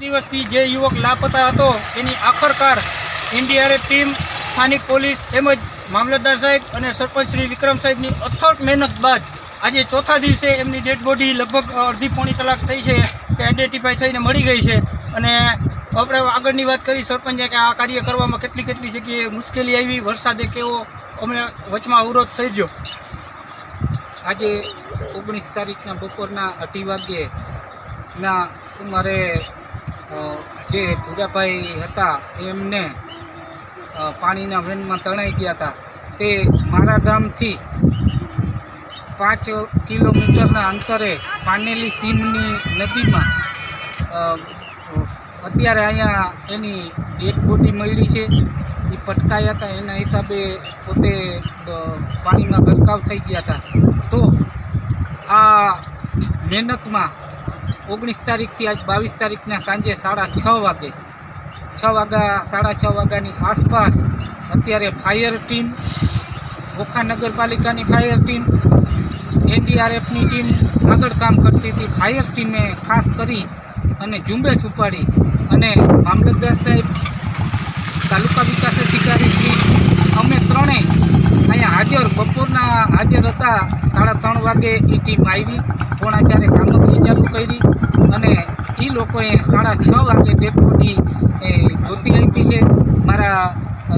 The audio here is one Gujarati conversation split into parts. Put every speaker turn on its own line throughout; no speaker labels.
દિવસથી જે યુવક લાપતા હતો એની આખરકાર એનડીઆરએફ ટીમ, સ્થાનિક પોલીસ તેમજ મામલતદાર સાહેબ અને સરપંચ શ્રી વિક્રમ સાહેબની અથક મહેનત બાદ આજે ચોથા દિવસે એમની ડેડ બોડી લગભગ અડધી પોણી કલાક થઈ છે કે આઈડેન્ટિફાઈ થઈને મળી ગઈ છે. અને આપણે આગળની વાત કરી સરપંચે કે આ કાર્ય કરવામાં કેટલી કેટલી જગ્યાએ મુશ્કેલી આવી, વરસાદે કેવો અમને વચમાં અવરોધ સર્જ્યો.
આજે ઓગણીસ તારીખના બપોરના અઢી વાગ્યે ના, સુમારે જે પૂજાભાઈ હતા, એમને પાણીના વેનમાં તણાઈ ગયા હતા. તે મારા ગામથી પાંચ કિલોમીટરના અંતરે પાનેલી સીમની નદીમાં અત્યારે અહીંયા એની ડેડ બોડી મળી છે. એ પટકાયા હતા. એના હિસાબે પોતે પાણીમાં ગરકાવ થઈ ગયા હતા. તો આ મહેનતમાં ઓગણીસ તારીખથી આજ બાવીસ તારીખના સાંજે સાડા છ વાગે. છ વાગ્યા, સાડા છ વાગ્યાની આસપાસ અત્યારે ફાયર ટીમ, ઓખા નગરપાલિકાની ફાયર ટીમ, એનડીઆરએફની ટીમ આગળ કામ કરતી હતી. ફાયર ટીમે ખાસ કરી અને ઝુંબેશ ઉપાડી અને મામલતદાર સાહેબ તાલુકા વિકાસ અધિકારી શ્રી અમે ત્રણેય અહીંયા હાજર બપોરના હાજર હતા સાડા ત્રણ વાગે એ ટીમ આવી. પોણા ચારે કામગીરી ચાલુ કરી અને એ લોકોએ સાડા છ વાગે એ ગોતી આપી છે. મારા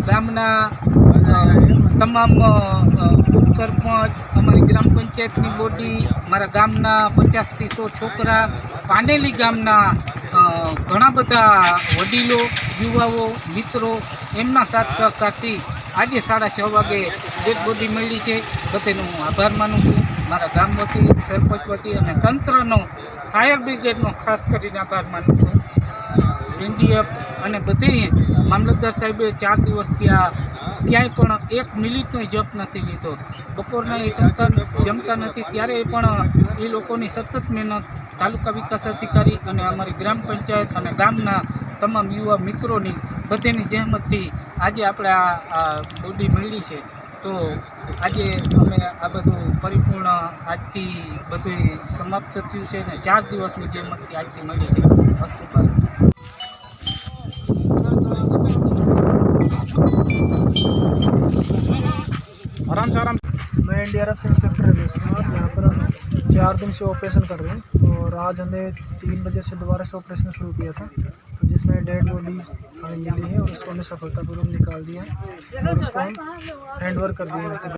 ગામના તમામ ઉપસરપંચ, અમારી ગ્રામ પંચાયતની બોડી મારા ગામના પચાસથી સો છોકરા, પાંડેલી ગામના ઘણા બધા વડીલો, યુવાઓ, મિત્રો એમના સાથ સહકારથી આજે સાડા છ વાગે ડેડ બોડી મળી છે. બધાનો હું આભાર માનું છું. મારા ગામ વતી, સરપંચ વતી અને તંત્રનો ફાયર બ્રિગેડનો ખાસ કરીને આભાર માનું છું. એનડીએફ અને બધી મામલતદાર સાહેબે ચાર દિવસથી આ ક્યાંય પણ એક મિનિટનો જપ નથી લીધો. બપોરના એ સંતાન જમતા નથી, ત્યારે પણ એ લોકોની સતત મહેનત તાલુકા વિકાસ અધિકારી અને અમારી ગ્રામ પંચાયત અને ગામના તમામ યુવા મિત્રોની બધેની જહેમતથી આજે આપણે આ આ બોડી મળી છે તો આજે અમે આ બધું પરિપૂર્ણ આજથી બધું સમાપ્ત થયું છે અને ચાર દિવસની જહેમતથી આજથી મળી છે વસ્તુ પર
आराम से आराम से मैं एनडीआरएफ से इंस्पेक्टर रमेश कुमार यहाँ पर हम चार दिन से ऑपरेशन कर रहे हैं और आज हमने तीन बजे से दोबारा से ऑपरेशन शुरू किया था तो जिसमें डेड बॉडी हमें मिली है और उसको हमने सफलतापूर्वक निकाल दिया है और उसको हम हैंड ओवर कर दिए हैं